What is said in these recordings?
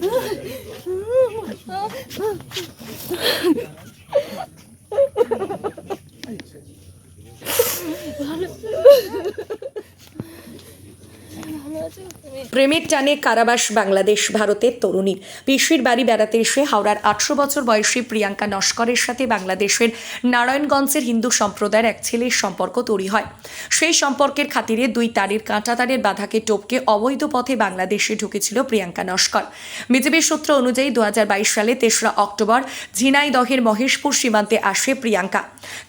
Ay, প্রেমের টানে কারাবাস বাংলাদেশ ভারতের তরুণীর পিসির বাড়ি বেড়াতে এসে হাওড়ার আটশো বছর বয়সী প্রিয়াঙ্কা নস্করের সাথে বাংলাদেশের নারায়ণগঞ্জের হিন্দু সম্প্রদায়ের এক ছেলের সম্পর্ক তৈরি হয়। সেই সম্পর্কের খাতিরে দুই তারের কাঁটা তারের বাধাকে টপকে অবৈধ পথে বাংলাদেশে ঢুকেছিল প্রিয়াঙ্কা নস্কর। বিজেপির সূত্র অনুযায়ী দু হাজার বাইশ সালে তেসরা অক্টোবর ঝিনাইদহের মহেশপুর সীমান্তে আসে প্রিয়াঙ্কা।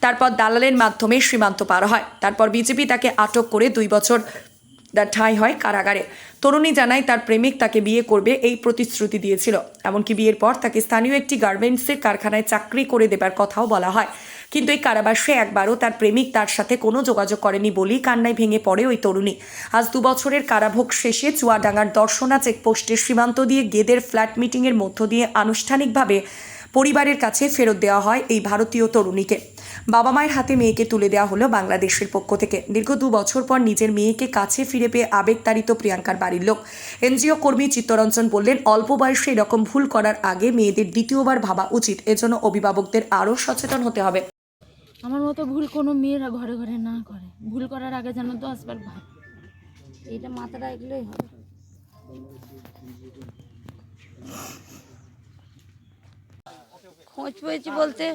তারপর দালালের মাধ্যমে সীমান্ত পার হয়। তারপর বিজেপি তাকে আটক করে দুই বছর তার ঠাঁই হয় কারাগারে। তরুণী জানায় তার প্রেমিক তাকে বিয়ে করবে এই প্রতিশ্রুতি দিয়েছিল। এমনকি বিয়ের পর তাকে স্থানীয় একটি গার্মেন্টসের কারখানায় চাকরি করে দেবার কথাও বলা হয়। কিন্তু এই কারাবাসে একবারও তার প্রেমিক তার সাথে কোনো যোগাযোগ করেনি বলেই কান্নায় ভেঙে পড়ে ওই তরুণী। আজ দু বছরের কারাভোগ শেষে চুয়াডাঙ্গার দর্শনা চেকপোস্টের সীমান্ত দিয়ে গেদের ফ্ল্যাট মিটিংয়ের মধ্য দিয়ে আনুষ্ঠানিকভাবে পরিবারের কাছে ফেরত দেওয়া হয় এই ভারতীয় তরুণীকে। বাবা মায়ের হাতে মেয়েকে তুলে দেওয়া হলো বাংলাদেশের পক্ষ থেকে। দীর্ঘ দু বছর পর নিজের মেয়েকে কাছে ফিরে পেয়ে আবেগতাড়িত প্রিয়াঙ্কার বাড়ির লোক। এনজিও কর্মী চিত্তরঞ্জন বললেন, অল্প বয়সে এরকম ভুল করার আগে মেয়েদের দ্বিতীয়বার ভাবা উচিত, এজন্য অভিভাবকদের আরও সচেতন হতে হবে। আমার মতো ভুল কোনো মেয়েরা ঘরে ঘরে না করে। ভুল করার আগে যেন দশবার ভাব এইটা মাথাটা এগুলোই হবে। খোঁজ পেয়েছি বলতে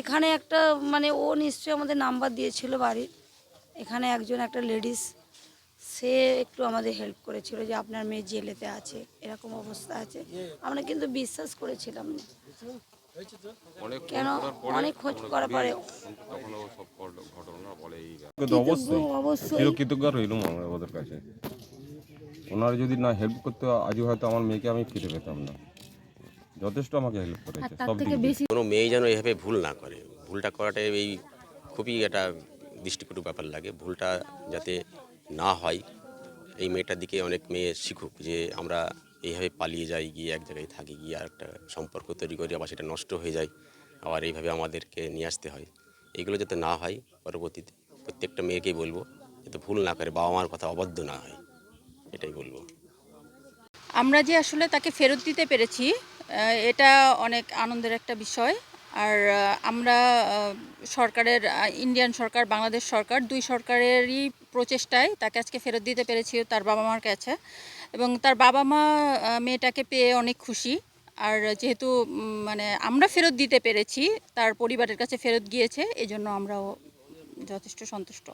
এখানে একটা মানে ও নিশ্চয়ই আমাদের নাম্বার দিয়েছিল বাড়ির। এখানে একজন একটা লেডিস সে একটু আমাদের হেল্প করেছিল যে আপনার মেয়ে জেলেতে আছে এরকম অবস্থা আছে। আমরা কিন্তু বিশ্বাস করেছিলাম না। কেন? অনেক খোঁজ করার পরে রইলাম আমরা ওদের কাছে। ওনারা যদি না হেল্প করতে আজও হয়তো আমার মেয়েকে আমি ফিরে পেতাম না। যথেষ্ট আমাকে হেল্প করেছে সব দিক কোনো মেয়ে যেন এভাবে ভুল না করে ভুলটা করাটা এই খুবই একটা দৃষ্টিকটু ব্যাপার লাগে ভুলটা যাতে না হয়। এই মেয়েটার দিকে অনেক মেয়ে শিখুক যে আমরা এইভাবে পালিয়ে যাই গিয়ে এক জায়গায় থাকি গিয়ে আর একটা সম্পর্ক তৈরি করি আবার সেটা নষ্ট হয়ে যায় আবার এইভাবে আমাদেরকে নিয়ে আসতে হয়। এগুলো যাতে না হয় পরবর্তীতে প্রত্যেকটা মেয়েকেই বলব যাতে ভুল না করে বাবা মার কথা অবাধ্য না হয় এটাই বলব। আমরা যে আসলে তাকে ফেরত দিতে পেরেছি এটা অনেক আনন্দের একটা বিষয়। আর আমরা সরকারের ইন্ডিয়ান সরকার, বাংলাদেশ সরকার, দুই সরকারেরই প্রচেষ্টায় তাকে আজকে ফেরত দিতে পেরেছি তার বাবা মার কাছে। এবং তার বাবা মা মেয়েটাকে পেয়ে অনেক খুশি। আর, যেহেতু মানে আমরা ফেরত দিতে পেরেছি, তার পরিবারের কাছে ফেরত গিয়েছে, এজন্য আমরাও যথেষ্ট সন্তুষ্ট।